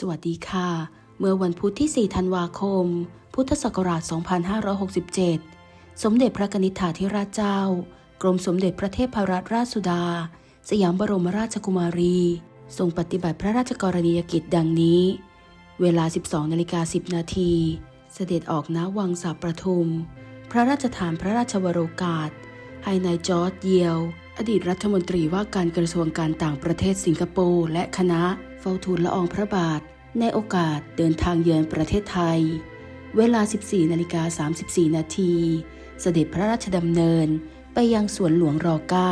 สวัสดีค่ะ เมื่อวันพุธที่ 4 ธันวาคม พุทธศักราช 2567 สมเด็จพระนิธิถาธิราชเจ้า กรมสมเด็จพระเทพรัตนราชสุดา สยามบรมราชกุมารี ทรงปฏิบัติพระราชกรณียกิจดังนี้ เวลา 12นาฬิกา10 นาที เสด็จออกณวังสาประทุม พระราชทานพระราชวโรกาส ให้นายจอร์ดเยียว อดีตรัฐมนตรีว่าการกระทรวงการต่างประเทศสิงคโปร์และคณะ ฝ้าทูลละอองพระบาท ในโอกาสเดินทางเยือนประเทศไทย เวลา 14นาฬิกา34 นาทีเสด็จพระราชดำเนินไปยังสวนหลวงร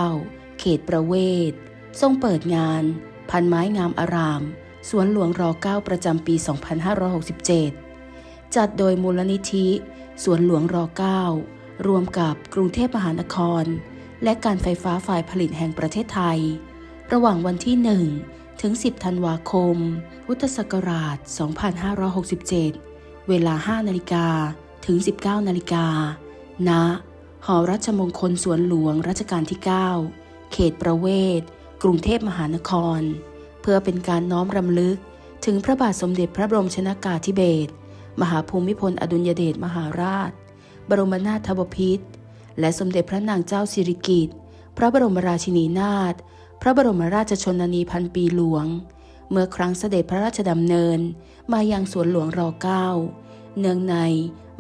9เขตประเวศ ทรงเปิดงาน พันไม้งามอาราม สวนหลวงร9ประจำปี 2567 จัดโดยมูลนิธิ สวนหลวงร9รวมกับกรุงเทพมหานคร และการไฟฟ้าฝ่ายผลิตแห่งประเทศไทย ระหว่างวันที่ 1 ถึง 10 ธันวาคม พุทธศักราช 2567 เวลา 5 นาฬิกา ถึง 19 นาฬิกา ณ หอรัชมงคลสวนหลวงรัชกาลที่ 9 เขตประเวศ กรุงเทพมหานคร เพื่อเป็นการน้อมรำลึก ถึงพระบาทสมเด็จพระบรมชนากาธิเบศร มหาภูมิพลอดุลยเดชมหาราช บรมนาถบพิตร และสมเด็จพระนางเจ้าสิริกิติ์ พระบรมราชินีนาถ ระบรมราชชนนีพันปีหลวง เมื่อครั้งเสด็จพระราชดำเนินมายังสวนหลวงร9เนืองใน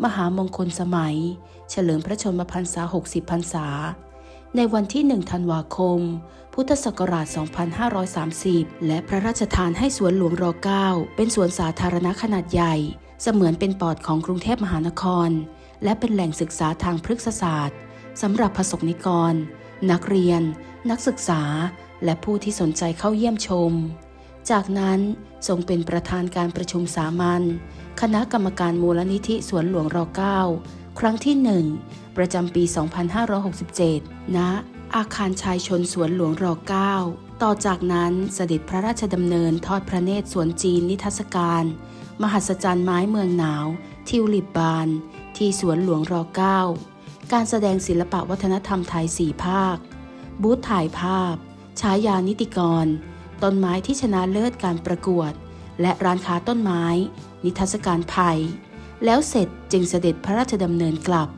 มหามงคลสมัย เฉลิมพระชนมพรรษา 60 พรรษา ในวันที่ 1 ธันวาคม พุทธศักราช 2530 และพระราชทานให้สวนหลวงร9เป็นสวนสาธารณะขนาดใหญ่ เสมือนเป็นปอดของกรุงเทพมหานคร และเป็นแหล่งศึกษาทางพฤกษศาสตร์สำหรับประสบนิกร นักเรียน นักศึกษา และผู้ที่สนใจเข้าเยี่ยมชม จากนั้นทรงเป็นประธานการประชุมสามัญคณะกรรมการมูลนิธิสวนหลวงร9ครั้งที่หนึ่งประจำปี 2567 ณ อาคารชายชนสวนหลวงร9ต่อจากนั้นเสด็จพระราชดำเนินทอดพระเนตรสวนจีนนิทรรศการ มหัศจรรย์ไม้เมืองหนาว ทิวลิปบาน ที่สวนหลวงร9การแสดงศิลปะวัฒนธรรมไทยสี่ภาค บูธถ่ายภาพ ฉายานิติกร ต้นไม้ที่ชนะเลิศการประกวด และร้านค้าต้นไม้ นิทรรศการภัย แล้วเสร็จจึงเสด็จพระราชดำเนินกลับ